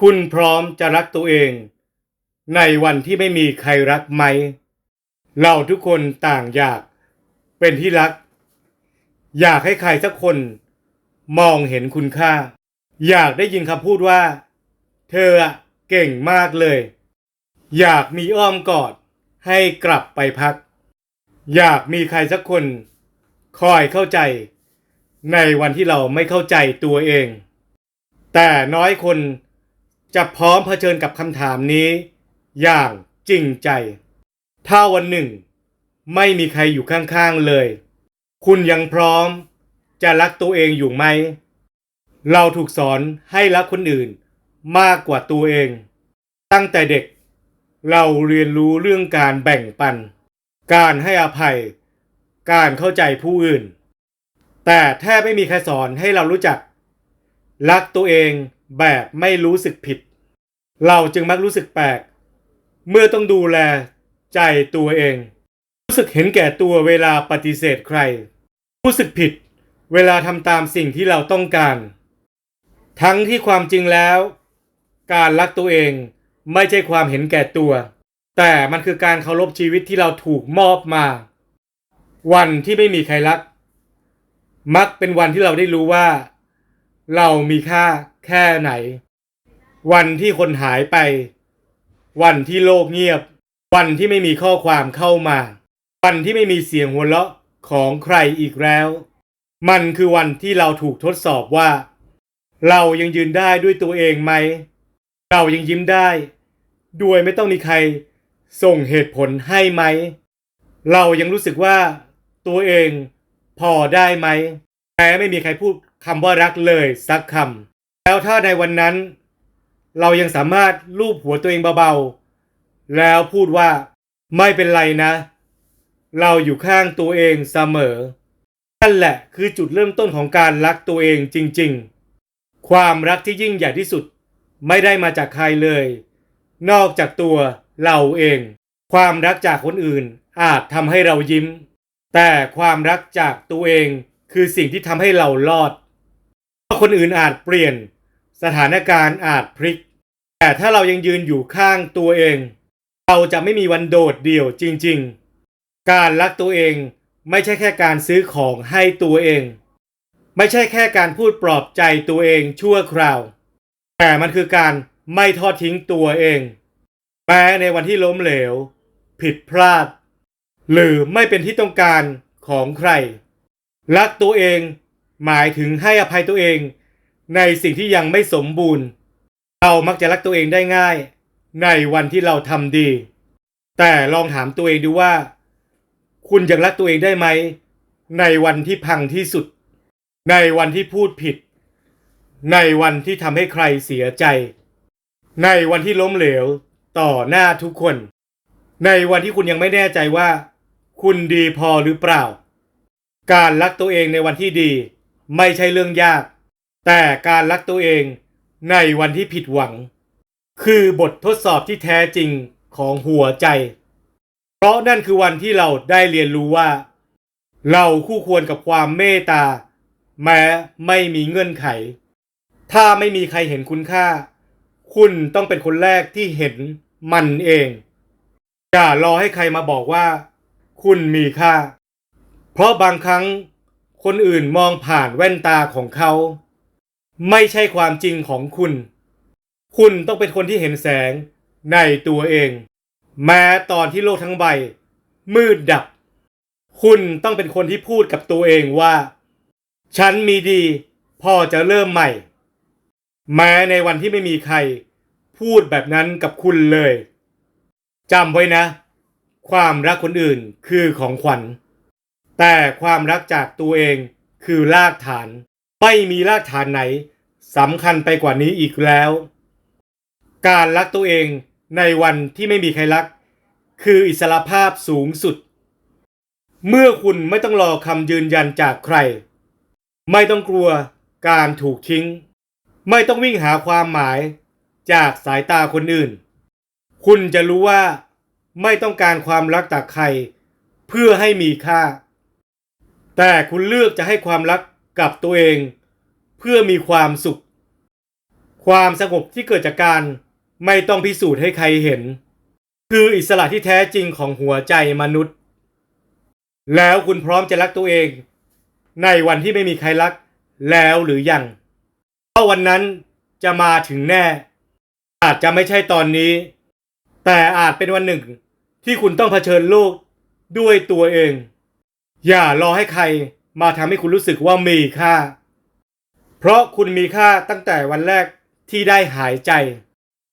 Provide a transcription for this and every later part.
คุณพร้อมจะรักตัวเอง ในวันที่ไม่มีใครรักไหม เราทุกคนต่างอยากเป็นที่รัก อยากให้ใครสักคน มองเห็นคุณค่า อยากได้ยินคำพูดว่า เธอเก่งมากเลย อยากมีอ้อมกอดให้กลับไปพัก อยากมีใครสักคน คอยเข้าใจ ในวันที่เราไม่เข้าใจตัวเอง แต่น้อยคน จะพร้อมเผชิญกับคำถามนี้ อย่างจริงใจ ถ้าวันหนึ่ง ไม่มีใครอยู่ข้างๆเลย คุณยังพร้อม จะรักตัวเองอยู่ไหม เราถูกสอนให้รักคนอื่นมากกว่าตัวเอง ตั้งแต่เด็ก เราเรียนรู้เรื่องการแบ่งปัน การให้อภัย การเข้าใจผู้อื่น แต่แทบไม่มีใครสอนให้เรารู้จัก รักตัวเอง แบบไม่รู้สึกผิด เราจึงมักรู้สึกแปลก เมื่อต้องดูแลใจตัวเอง รู้สึกเห็นแก่ตัวเวลาปฏิเสธใคร รู้สึกผิดเวลาทำตามสิ่งที่เราต้องการ ทั้งที่ความจริงแล้ว การรักตัวเองไม่ใช่ความเห็นแก่ตัว แต่มันคือการเคารพชีวิตที่เราถูกมอบมา วันที่ไม่มีใครรัก มักเป็นวันที่เราได้รู้ว่า เรามีค่า แค่ไหน วันที่คนหายไป วันที่โลกเงียบ วันที่ไม่มีข้อความเข้ามา วันที่ไม่มีเสียงหัวเราะของใครอีกแล้ว มันคือวันที่เราถูกทดสอบว่า เรายังยืนได้ด้วยตัวเองไหม เรายังยิ้มได้ด้วยไม่ต้องมีใครส่งเหตุผลให้ไหม เรายังรู้สึกว่าตัวเองพอได้ไหมแม้ไม่มีใครพูดคำว่ารักเลยสักคำ แล้วถ้าในวันนั้น เรายังสามารถลูบหัวตัวเองเบาๆ แล้วพูดว่าไม่เป็นไรนะ เราอยู่ข้างตัวเองเสมอ นั่นแหละคือจุดเริ่มต้นของการรักตัวเองจริงๆ ความรักที่ยิ่งใหญ่ที่สุดไม่ได้มาจากใครเลย นอกจากตัวเราเอง ความรักจากคนอื่นอาจทำให้เรายิ้ม แต่ความรักจากตัวเองคือสิ่งที่ทำให้เรารอดเพราะคนอื่นอาจเปลี่ยน สถานการณ์อาจพลิก แต่ถ้าเรายังยืนอยู่ข้างตัวเอง เราจะไม่มีวันโดดเดี่ยวจริง ๆ การรักตัวเองไม่ใช่แค่การซื้อของให้ตัวเอง ไม่ใช่แค่การพูดปลอบใจตัวเองชั่วคราว แต่มันคือการไม่ทอดทิ้งตัวเองแม้ในวันที่ล้มเหลว ผิดพลาด หรือไม่เป็นที่ต้องการของใคร รักตัวเองหมายถึงให้อภัยตัวเอง ในสิ่งที่ยังไม่สมบูรณ์ เรามักจะรักตัวเองได้ง่าย ในวันที่เราทำดี แต่ลองถามตัวเองดูว่า คุณยังรักตัวเองได้ไหม ในวันที่พังที่สุด ในวันที่พูดผิด ในวันที่ทำให้ใครเสียใจ ในวันที่ล้มเหลวต่อหน้าทุกคน ในวันที่คุณยังไม่แน่ใจว่า คุณดีพอหรือเปล่า การรักตัวเองในวันที่ดี ไม่ใช่เรื่องยาก แต่การรักตัวเองในวันที่ผิดหวัง คือบททดสอบที่แท้จริงของหัวใจ เพราะนั่นคือวันที่เราได้เรียนรู้ว่า เราคู่ควรกับความเมตตา แม้ไม่มีเงื่อนไข ถ้าไม่มีใครเห็นคุณค่า คุณต้องเป็นคนแรกที่เห็นมันเอง อย่ารอให้ใครมาบอกว่า คุณมีค่า เพราะบางครั้งคนอื่นมองผ่านแว่นตาของเขา ไม่ใช่ความจริงของคุณ คุณต้องเป็นคนที่เห็นแสงในตัวเอง แม้ตอนที่โลกทั้งใบ มืดดับ คุณต้องเป็นคนที่พูดกับตัวเองว่า ฉันมีดีพอจะเริ่มใหม่ แม้ในวันที่ไม่มีใคร พูดแบบนั้นกับคุณเลยจำไว้นะ ความรักคนอื่นคือของขวัญ แต่ความรักจากตัวเองคือรากฐาน ไม่มีรากฐานไหนสำคัญไปกว่านี้อีกแล้ว การรักตัวเองในวันที่ไม่มีใครรัก คืออิสระภาพสูงสุด เมื่อคุณไม่ต้องรอคำยืนยันจากใคร ไม่ต้องกลัวการถูกทิ้ง ไม่ต้องวิ่งหาความหมายจากสายตาคนอื่น คุณจะรู้ว่าไม่ต้องการความรักจากใคร เพื่อให้มีค่า แต่คุณเลือกจะให้ความรัก กับตัวเองเพื่อมีความสุข ความสงบที่เกิดจากการไม่ต้องพิสูจน์ให้ใครเห็น คืออิสระที่แท้จริงของหัวใจมนุษย์ แล้วคุณพร้อมจะรักตัวเอง ในวันที่ไม่มีใครรักแล้วหรือยังเพราะวันนั้นจะมาถึงแน่ อาจจะไม่ใช่ตอนนี้ แต่อาจเป็นวันหนึ่งที่คุณต้องเผชิญโลกด้วยตัวเอง อย่ารอให้ใคร มาทำให้คุณรู้สึกว่ามีค่า เพราะคุณมีค่าตั้งแต่วันแรกที่ได้หายใจ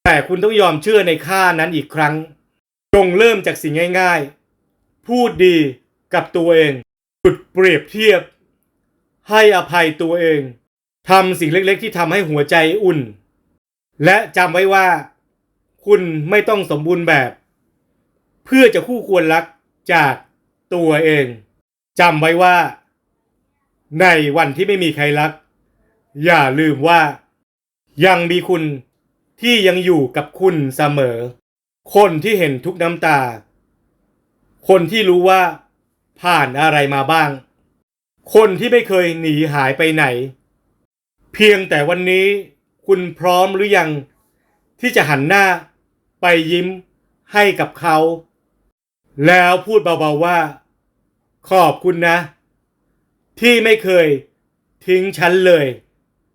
แต่คุณต้องยอมเชื่อในค่านั้นอีกครั้ง จงเริ่มจากสิ่งง่าย ๆ พูดดีกับตัวเองหยุดเปรียบเทียบ ให้อภัยตัวเองทำสิ่งเล็กๆ ที่ทำให้หัวใจอุ่น และจำไว้ว่า คุณไม่ต้องสมบูรณ์แบบ เพื่อจะคู่ควรรักจากตัวเองจำไว้ว่า ในวันที่ไม่มีใครรัก อย่าลืมว่า ยังมีคุณที่ยังอยู่กับคุณเสมอ คนที่เห็นทุกน้ำตา คนที่รู้ว่า ผ่านอะไรมาบ้าง คนที่ไม่เคยหนีหายไปไหน เพียงแต่วันนี้คุณพร้อมหรือยัง ที่จะหันหน้าไปยิ้มให้กับเขา แล้วพูดเบาๆว่า ขอบคุณนะ ที่ไม่เคยทิ้งฉันเลย